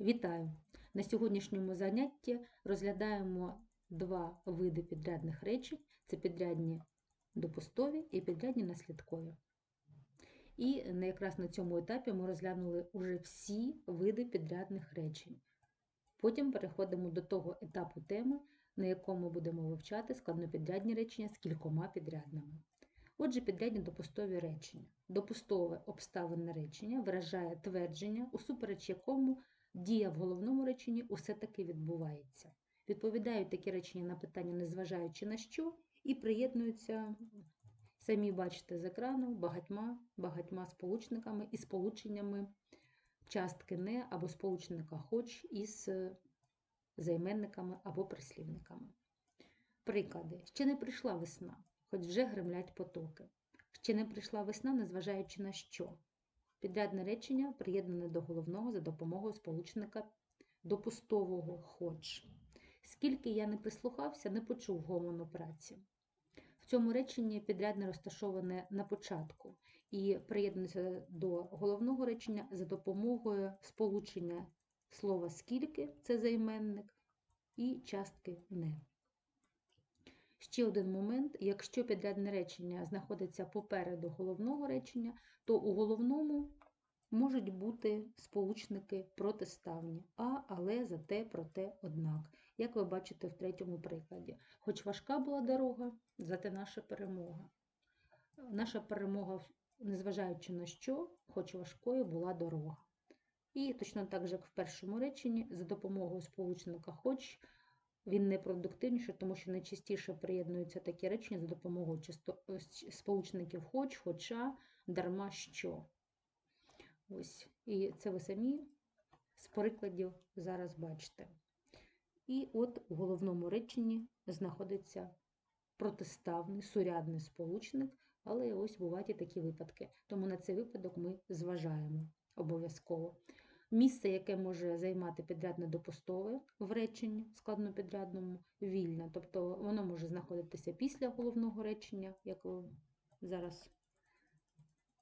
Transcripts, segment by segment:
Вітаю! На сьогоднішньому занятті розглядаємо два види підрядних речень: це підрядні допустові і підрядні наслідкові. І якраз на цьому етапі ми розглянули уже всі види підрядних речень. Потім переходимо до того етапу теми, на якому будемо вивчати складнопідрядні речення з кількома підрядними. Отже, підрядні допустові речення. Допустове обставинне речення виражає твердження, усупереч якому дія в головному реченні усе таки відбувається. Відповідають такі речення на питання, незважаючи на що, і приєднуються, самі бачите з екрану, багатьма, багатьма сполучниками і сполученнями частки не або сполучника хоч із е, займенниками або прислівниками. Приклади. Ще не прийшла весна, хоч вже гремлять потоки. Ще не прийшла весна, незважаючи на що. Підрядне речення приєднане до головного за допомогою сполучника допустового хоч. Скільки я не прислухався, не почув гомону праці. В цьому реченні підрядне розташоване на початку і приєднується до головного речення за допомогою сполучення слова скільки це займенник, і частки не. Ще один момент: якщо підрядне речення знаходиться попереду головного речення, то у головному можуть бути сполучники протиставні а, але, зате, проте, однак, як ви бачите в третьому прикладі. Хоч важка була дорога, зате наша перемога. Наша перемога, незважаючи на що, хоч важкою була дорога. І точно так же, як в першому реченні, за допомогою сполучника хоч він непродуктивніший, тому що найчастіше приєднуються такі речення за допомогою е, сполучників хоч, хоча, дарма що. Ось. І це ви самі з прикладів зараз бачите. І от у головному реченні знаходиться протиставний, сурядний сполучник, але ось бувають і такі випадки. Тому на цей випадок ми зважаємо обов'язково. Місце, яке може займати підрядне допустове в реченні складнопідрядному, вільне, тобто воно може знаходитися після головного речення, як ви зараз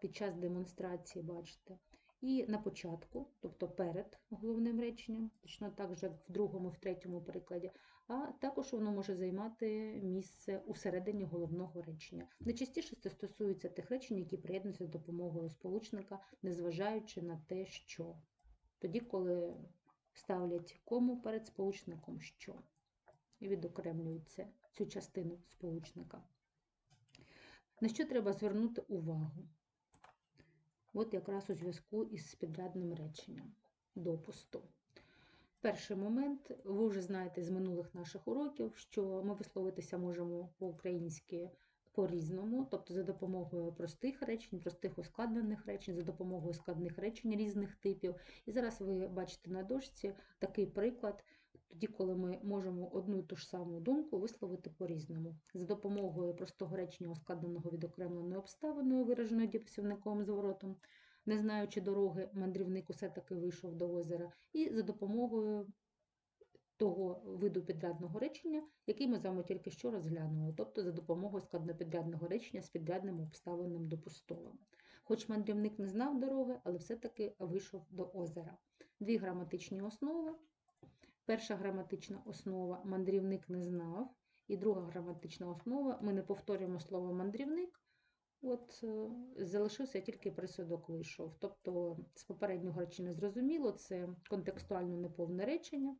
під час демонстрації бачите, і на початку, тобто перед головним реченням, точно так же, в другому, в третьому прикладі, а також воно може займати місце у середині головного речення. Найчастіше це стосується тих речень, які приєднуються з допомогою сполучника, незважаючи на те, що. Тоді, коли ставлять кому перед сполучником що, і відокремлюють це, цю частину сполучника. На що треба звернути увагу? От якраз у зв'язку із підрядним реченням допусту. Перший момент, ви вже знаєте з минулих наших уроків, що ми висловитися можемо по-українськи по-різному, тобто за допомогою простих речень, простих ускладнених речень, за допомогою складних речень різних типів. І зараз ви бачите на дошці такий приклад, тоді, коли ми можемо одну і ту ж саму думку висловити по-різному. За допомогою простого речення, ускладненого відокремленою обставиною, вираженою діпсівниковим зворотом, не знаючи дороги, мандрівник усе таки вийшов до озера, і за допомогою того виду підрядного речення, який ми з вами тільки що розглянули, тобто за допомогою складнопідрядного речення з підрядним обставинним допустовим. Хоч мандрівник не знав дороги, але все-таки вийшов до озера. Дві граматичні основи. Перша граматична основа мандрівник не знав, і друга граматична основа ми не повторюємо слово мандрівник. От е, залишився тільки присудок вийшов. Тобто з попереднього речення зрозуміло, це контекстуально неповне речення,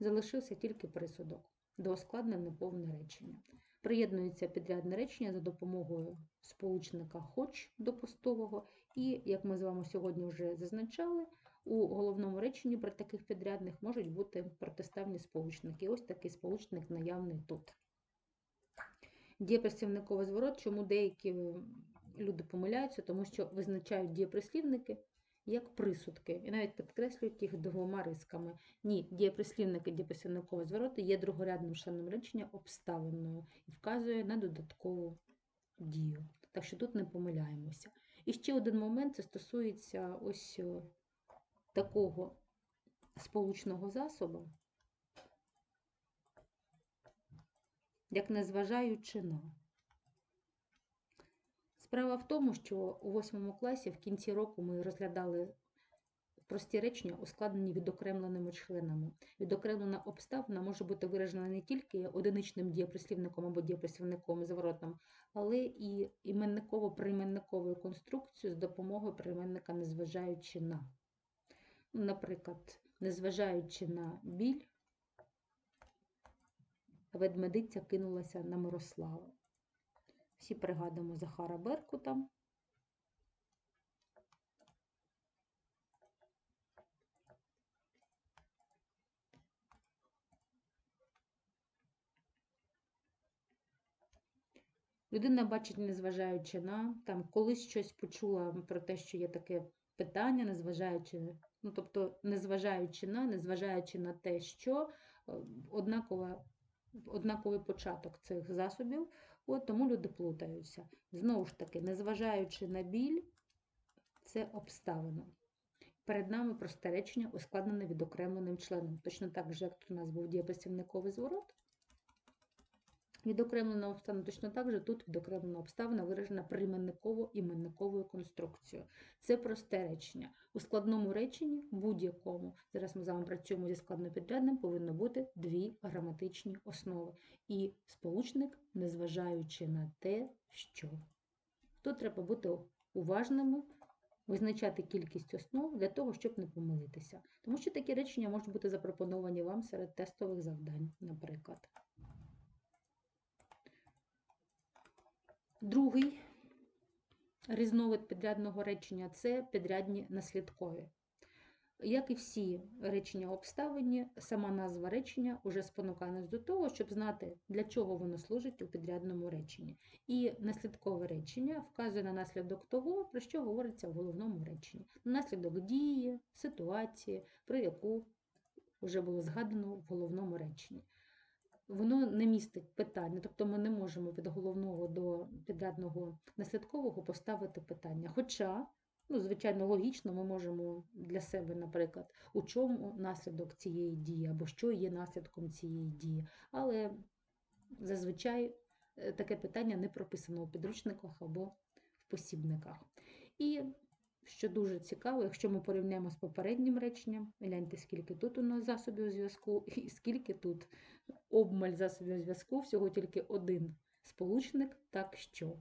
залишився тільки присудок, доскладне неповне речення. Приєднується підрядне речення за допомогою сполучника хоч допустового, і, як ми з вами сьогодні вже зазначали, у головному реченні при таких підрядних можуть бути протиставні сполучники. Ось такий сполучник наявний тут. Дієприслівниковий зворот, чому деякі люди помиляються, тому що визначають дієприслівники як присудки, і навіть підкреслюють їх двома рисками. Ні, дієприслівники дієприслівникові звороти є другорядним членом речення обставиною і вказує на додаткову дію. Так що тут не помиляємося. І ще один момент це стосується ось такого сполучного засобу, як незважаючи на. Справа в тому, що у восьмому класі в кінці року ми розглядали прості речення ускладнені відокремленими членами. Відокремлена обставина може бути виражена не тільки одиничним дієприслівником або дієприслівником зворотним, але і іменниково-прийменниковою конструкцією з допомогою прийменника, незважаючи на. Наприклад, незважаючи на біль, ведмедиця кинулася на Мирослава. Всі пригадуємо Захара Беркута. Людина бачить, незважаючи на там колись щось почула про те, що є таке питання, незважаючи, ну тобто, незважаючи на, незважаючи на те, що е, однакова, однаковий початок цих засобів, от тому люди плутаються. Знову ж таки, незважаючи на біль, це обставина. Перед нами просте речення ускладнене відокремленим членом. Точно так же, як у нас був дієпрацівниковий зворот. Відокремлена обставина точно так же тут відокремлена обставина виражена прийменниково-іменниковою конструкцією. Це просте речення. У складному реченні будь-якому, зараз ми з вами працюємо зі складнопідрядним, повинно бути дві граматичні основи. І сполучник, незважаючи на те, що. Тут треба бути уважними, визначати кількість основ для того, щоб не помилитися. Тому що такі речення можуть бути запропоновані вам серед тестових завдань, наприклад. Другий різновид підрядного речення це підрядні наслідкові. Як і всі речення обставині, сама назва речення уже спонукає нас до того, щоб знати, для чого воно служить у підрядному реченні. І наслідкове речення вказує на наслідок того, про що говориться в головному реченні. На наслідок дії, ситуації, про яку вже було згадано в головному реченні воно не містить питання, тобто ми не можемо від головного до підрядного наслідкового поставити питання. Хоча, ну, звичайно, логічно, ми можемо для себе, наприклад, у чому наслідок цієї дії, або що є наслідком цієї дії. Але зазвичай е, таке питання не прописано у підручниках або в посібниках. І що дуже цікаво, якщо ми порівняємо з попереднім реченням, гляньте, скільки тут у нас засобів зв'язку, і скільки тут обмаль засобів зв'язку, всього тільки один сполучник, так що.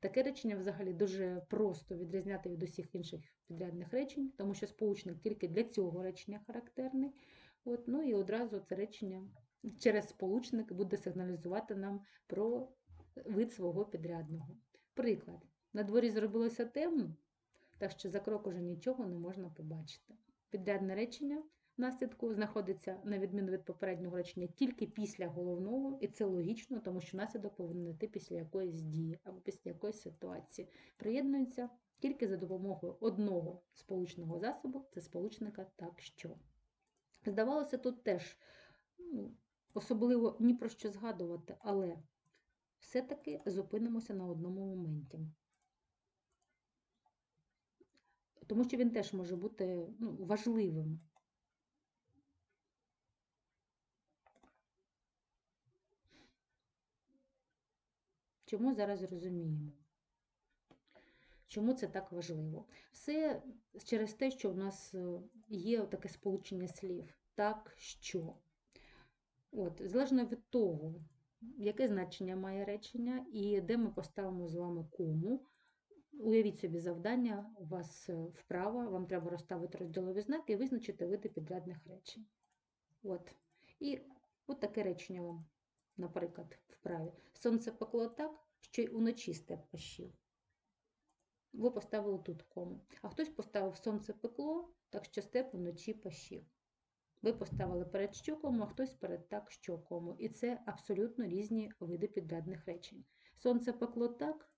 Таке речення взагалі дуже просто відрізняти від усіх інших підрядних речень, тому що сполучник тільки для цього речення характерний. От, Ну і одразу це речення через сполучник буде сигналізувати нам про вид свого підрядного. Приклад. На дворі зробилося темно, так що за крок уже нічого не можна побачити. Підрядне речення наслідку знаходиться, на відміну від попереднього речення, тільки після головного, і це логічно, тому що наслідок повинен йти після якоїсь дії або після якоїсь ситуації. Приєднується тільки за допомогою одного сполучного засобу, це сполучника так що. Здавалося, тут теж ну, особливо ні про що згадувати, але все-таки зупинимося на одному моменті. Тому що він теж може бути ну, важливим. Чому зараз розуміємо? Чому це так важливо? Все через те, що у нас е, є таке сполучення слів так, що. От, Залежно від того, яке значення має речення, і де ми поставимо з вами кому. Уявіть собі завдання, у вас е, вправа, вам треба розставити розділові знаки і визначити види підрядних речень. От. І от таке речення вам наприклад, вправі. Сонце пекло так, що й уночі степ пащив. Ви поставили тут кому. А хтось поставив сонце пекло, так що степ уночі пащив. Ви поставили перед що кому, а хтось перед так, що кому. І це абсолютно різні види підрядних речень. Сонце пекло так,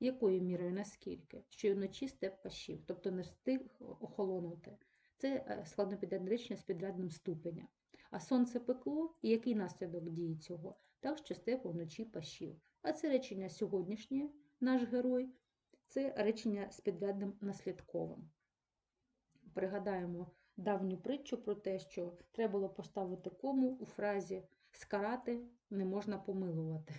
якою мірою наскільки, що вночі степ пащив, тобто не встиг охолонути. Це е, складнопідрядне речення з підрядним ступеня. А сонце пекло, і який наслідок дії цього? Так що степ вночі пащив. А це речення сьогоднішнє, наш герой, це речення з підрядним наслідковим. Пригадаємо давню притчу про те, що треба було поставити кому у фразі скарати не можна помилувати.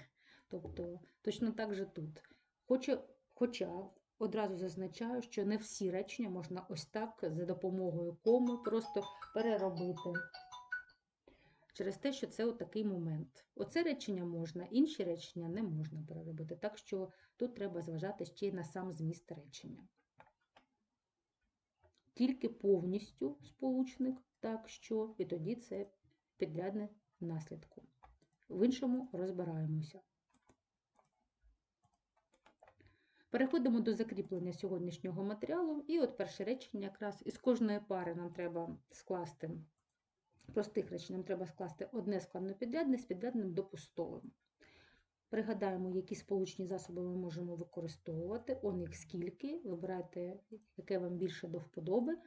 Тобто, точно так же тут. Хоча, хоча одразу зазначаю, що не всі речення можна ось так за допомогою коми просто переробити. Через те, що це отакий момент. Оце речення можна, інші речення не можна переробити. Так що тут треба зважати ще й на сам зміст речення. Тільки повністю сполучник, так що, і тоді це підрядне наслідку. В іншому розбираємося. Переходимо до закріплення сьогоднішнього матеріалу. І от перше речення якраз із кожної пари нам треба скласти, простих речень нам треба скласти одне складнопідрядне з підрядним допустовим. Пригадаємо, які сполучні засоби ми можемо використовувати, он їх скільки, вибирайте, яке вам більше до вподоби.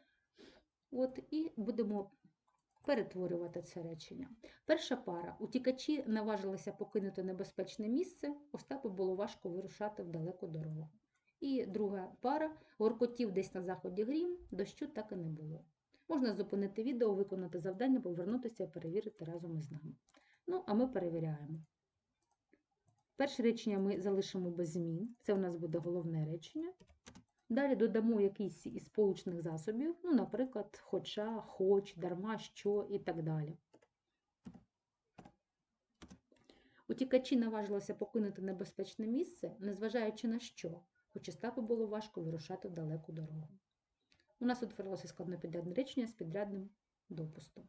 От, І будемо перетворювати це речення. Перша пара. Утікачі наважилися покинути небезпечне місце, Остапу було важко вирушати в далеку дорогу. І друга пара. Горкотів десь на заході грім, дощу так і не було. Можна зупинити відео, виконати завдання, повернутися і перевірити разом із нами. Ну, а ми перевіряємо. Перше речення ми залишимо без змін. Це у нас буде головне речення. Далі додамо якийсь із сполучних засобів, ну, наприклад, хоча, хоч, дарма, що і так далі. Утікачі наважилися покинути небезпечне місце, незважаючи на що, хоч Остапу було важко вирушати в далеку дорогу. У нас утворилося складнопідрядне речення з підрядним допустом.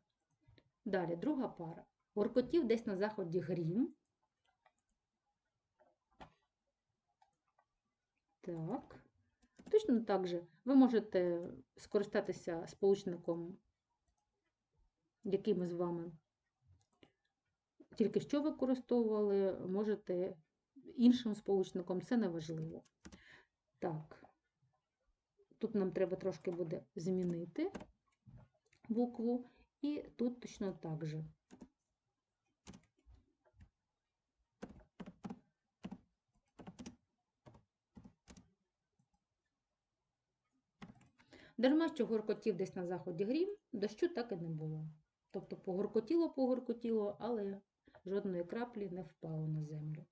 Далі друга пара. Горкотів десь на заході грім. Так. Точно так же ви можете скористатися сполучником, який ми з вами тільки що використовували, можете іншим сполучником, це не важливо. Так, тут нам треба трошки буде змінити букву, і тут точно так же. Дарма, що горкотів десь на заході грім, дощу так і не було. Тобто погоркотіло, погоркотіло, але жодної краплі не впало на землю.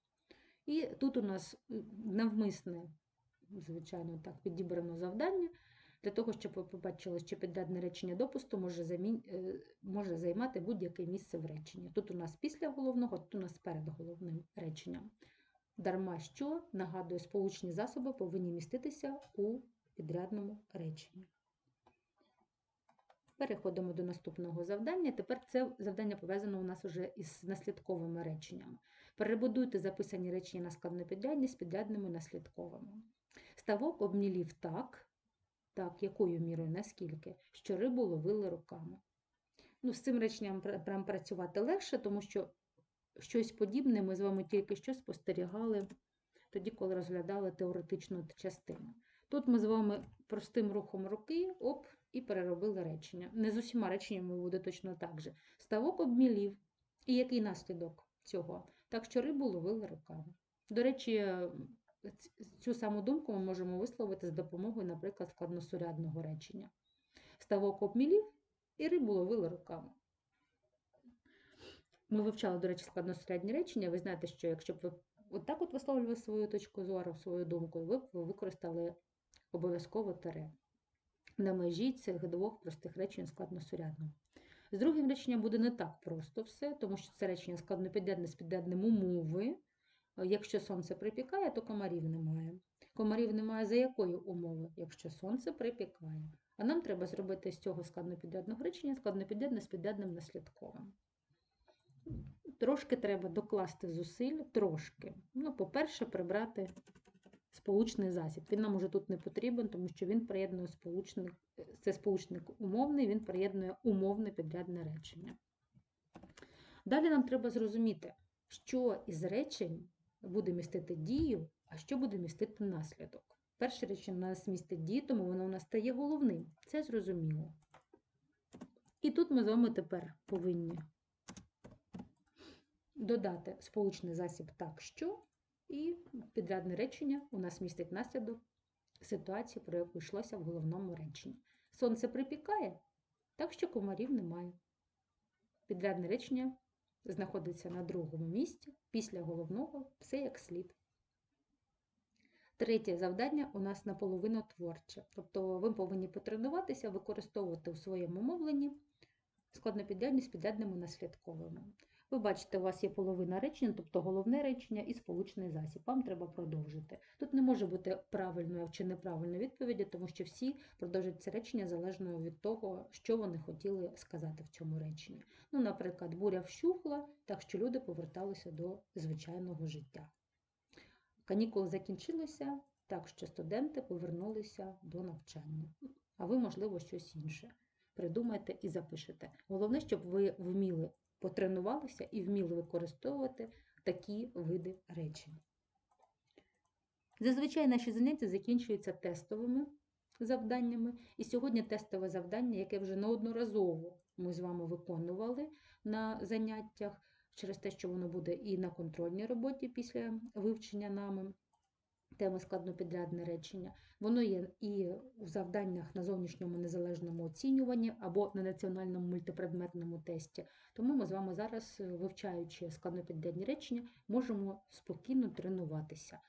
І тут у нас навмисне, звичайно, так, підібрано завдання для того, щоб ви побачили, що підрядне речення допусту може, замін... може займати будь-яке місце в реченні. Тут у нас після головного, тут у нас перед головним реченням. Дарма що, нагадую, сполучні засоби повинні міститися у підрядному реченні. Переходимо до наступного завдання. Тепер це завдання пов'язано у нас вже із наслідковими реченнями. Перебудуйте записані речення на складнопідрядні з підрядними наслідковими. Ставок обмілів так, так, якою мірою, наскільки, що рибу ловили руками. Ну, З цим реченням прям працювати легше, тому що щось подібне ми з вами тільки що спостерігали тоді, коли розглядали теоретичну частину. Тут ми з вами простим рухом руки оп, і переробили речення. Не з усіма реченнями буде точно так же. Ставок обмілів. І який наслідок цього? Так що рибу ловили руками. До речі, цю саму думку ми можемо висловити з допомогою, наприклад, складносурядного речення. Ставок обмілів і рибу ловили руками. Ми вивчали, до речі, складносурядні речення. Ви знаєте, що якщо б ви отак от висловлювали свою точку зору, свою думку, ви б використали обов'язково тере на межі цих двох простих речень складносурядного. З другим реченням буде не так просто все, тому що це речення складнопідрядне з підрядним умови. Якщо сонце припікає, то комарів немає. Комарів немає за якої умови? Якщо сонце припікає. А нам треба зробити з цього складнопідрядного речення складнопідрядне з підрядним наслідковим. Трошки треба докласти зусиль, трошки. Ну, По-перше, прибрати сполучний засіб. Він нам уже тут не потрібен, тому що він приєднує сполучник, це сполучник умовний, він приєднує умовне підрядне речення. Далі нам треба зрозуміти, що із речень буде містити дію, а що буде містити наслідок. Перше речення у нас містить дію, тому воно у нас стає головним. Це зрозуміло. І тут ми з вами тепер повинні додати сполучний засіб так, що і підрядне речення у нас містить наслідок ситуації, про яку йшлося в головному реченні. Сонце припікає, так що комарів немає. Підрядне речення знаходиться на другому місці, після головного все як слід. Третє завдання у нас наполовину творче. Тобто ви повинні потренуватися, використовувати у своєму мовленні складнопідрядні з підрядними наслідковими. Ви бачите, у вас є половина речення, тобто головне речення і сполучний засіб. Вам треба продовжити. Тут не може бути правильної чи неправильної відповіді, тому що всі продовжують це речення залежно від того, що вони хотіли сказати в цьому реченні. Ну, наприклад, буря вщухла, так що люди поверталися до звичайного життя. Канікули закінчилися, так що студенти повернулися до навчання. А ви, можливо, щось інше. Придумайте і запишете. Головне, щоб ви вміли потренувалися і вміли використовувати такі види речень. Зазвичай наші заняття закінчуються тестовими завданнями. І сьогодні тестове завдання, яке вже неодноразово ми з вами виконували на заняттях, через те, що воно буде і на контрольній роботі після вивчення нами теми складнопідрядне речення. Воно є і у завданнях на зовнішньому незалежному оцінюванні або на національному мультипредметному тесті. Тому ми з вами зараз, е, вивчаючи складнопідрядні речення, можемо спокійно тренуватися.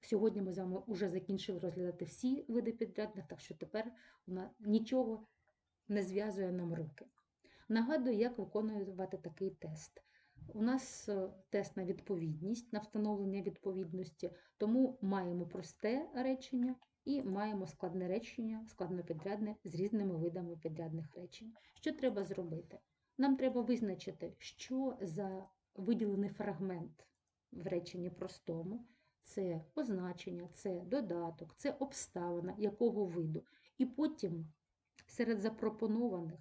Сьогодні ми з вами вже закінчили розглядати всі види підрядних, так що тепер нас нічого не зв'язує нам руки. Нагадую, як виконувати такий тест. У нас е, тест на відповідність, на встановлення відповідності, тому маємо просте речення і маємо складне речення, складнопідрядне з різними видами підрядних речень. Що треба зробити? Нам треба визначити, що за виділений фрагмент в реченні простому, це означення, це додаток, це обставина якого виду. І потім серед запропонованих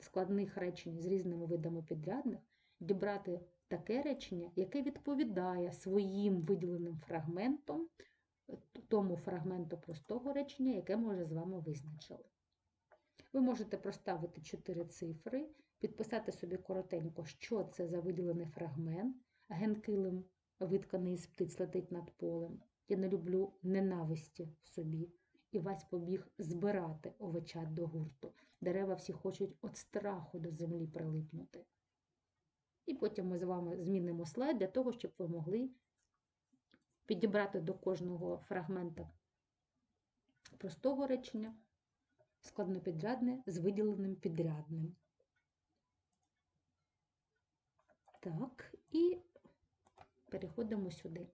складних речень з різними видами підрядних дібрати таке речення, яке відповідає своїм виділеним фрагментом, тому фрагменту простого речення, яке ми вже з вами визначили. Ви можете проставити чотири цифри, підписати собі коротенько, що це за виділений фрагмент, генкилим витканий з птиць летить над полем. Я не люблю ненависті в собі. І Вась побіг збирати овечат до гурту. Дерева всі хочуть від страху до землі прилипнути. І потім ми з вами змінимо слайд для того, щоб ви могли підібрати до кожного фрагмента простого речення складнопідрядне з виділеним підрядним. Так, і переходимо сюди.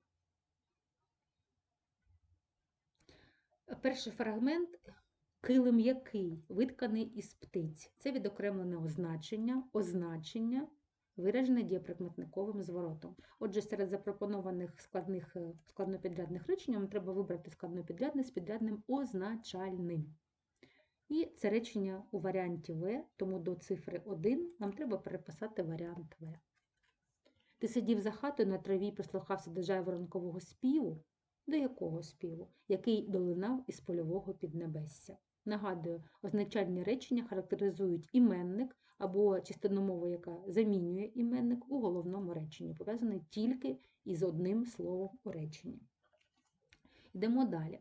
Перший фрагмент килим який витканий із птиць. Це відокремлене означення, означення, виражене дієприкметниковим зворотом. Отже, серед запропонованих складних, е, складнопідрядних речень нам треба вибрати складнопідрядне з підрядним означальним. І це речення у варіанті В, тому до цифри 1 нам треба переписати варіант В. Ти сидів за хатою на траві і прислухався до жайворонкового співу. До якого співу, який долинав із польового піднебесся. Нагадую, означальні речення характеризують іменник або частину мови, яка замінює іменник у головному реченні, пов'язаний тільки із одним словом у реченні. Йдемо далі.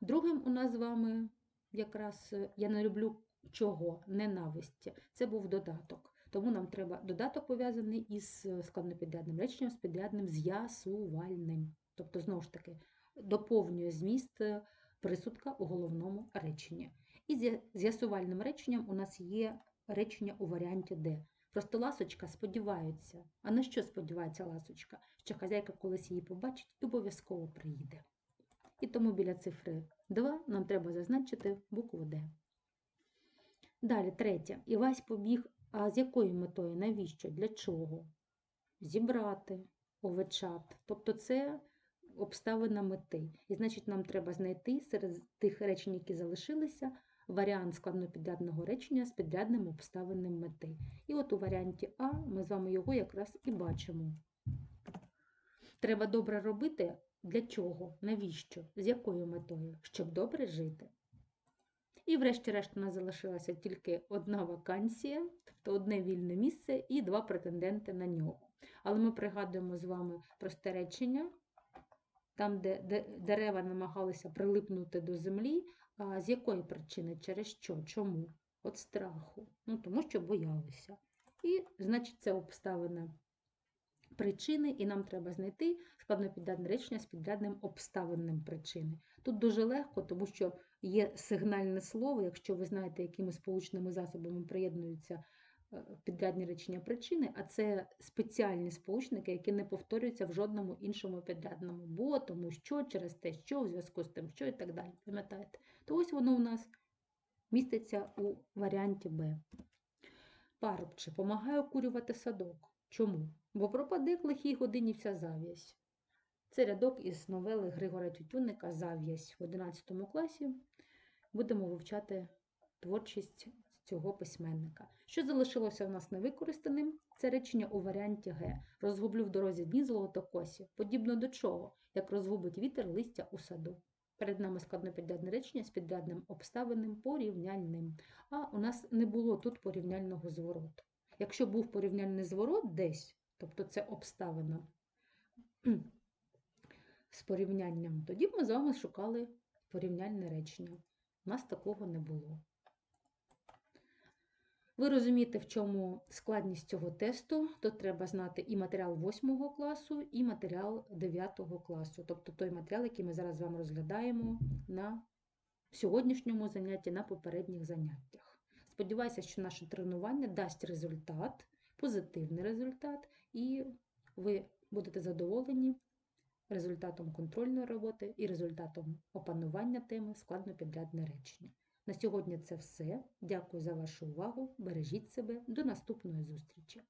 Другим у нас з вами якраз я не люблю чого, ненависті. Це був додаток. Тому нам треба додаток пов'язаний із складнопідрядним реченням, з підрядним з'ясувальним. Тобто, знову ж таки, доповнює зміст е, присудка у головному реченні. І з'ясувальним реченням у нас є речення у варіанті Д. Просто ласочка сподівається. А на що сподівається ласочка? Що хазяйка колись її побачить і обов'язково приїде. І тому біля цифри 2 нам треба зазначити букву Д. Далі, третє. Івась побіг а з якою метою? Навіщо? Для чого? Зібрати овечат. Тобто це обставина мети. І значить, нам треба знайти серед тих речень, які залишилися, варіант складнопідрядного речення з підрядним обставинним мети. І от у варіанті А ми з вами його якраз і бачимо. Треба добре робити для чого? Навіщо? З якою метою? Щоб добре жити. І, врешті-решт, у нас залишилася тільки одна вакансія, тобто одне вільне місце і два претенденти на нього. Але ми пригадуємо з вами просте речення, там, де дерева намагалися прилипнути до землі, а з якої причини? Через що? Чому? От страху. Ну, Тому що боялися. І, значить, це обставина причини, і нам треба знайти складнопідрядне речення з підрядним обставинним причини. Тут дуже легко, тому що є сигнальне слово. Якщо ви знаєте, якими сполучними засобами приєднуються підрядні речення причини, а це спеціальні сполучники, які не повторюються в жодному іншому підрядному, бо тому що, через те, що, у зв'язку з тим, що і так далі. Пам'ятаєте? То ось воно у нас міститься у варіанті Б. Парубче, помагає окурювати садок. Чому? Бо пропаде в лихій годині вся зав'язь. Це рядок із новели Григора Тютюнника Зав'язь в 11 класі. Будемо вивчати творчість цього письменника. Що залишилося в нас невикористаним? Це речення у варіанті Г. Розгублю в дорозі дні золотокосі. Подібно до чого? Як розгубить вітер листя у саду. Перед нами складнопідрядне речення з підрядним обставинним порівняльним. А у нас не було тут порівняльного звороту. Якщо був порівняльний зворот десь, тобто це обставина з порівнянням, тоді б ми з вами шукали порівняльне речення. У нас такого не було. Ви розумієте, в чому складність цього тесту. Тут треба знати і матеріал 8 класу, і матеріал 9 класу, тобто той матеріал, який ми зараз з вами розглядаємо на сьогоднішньому занятті, на попередніх заняттях. Сподіваюся, що наше тренування дасть результат, позитивний результат, і ви будете задоволені результатом контрольної роботи і результатом опанування теми складнопідрядне речення. На сьогодні це все. Дякую за вашу увагу. Бережіть себе. До наступної зустрічі!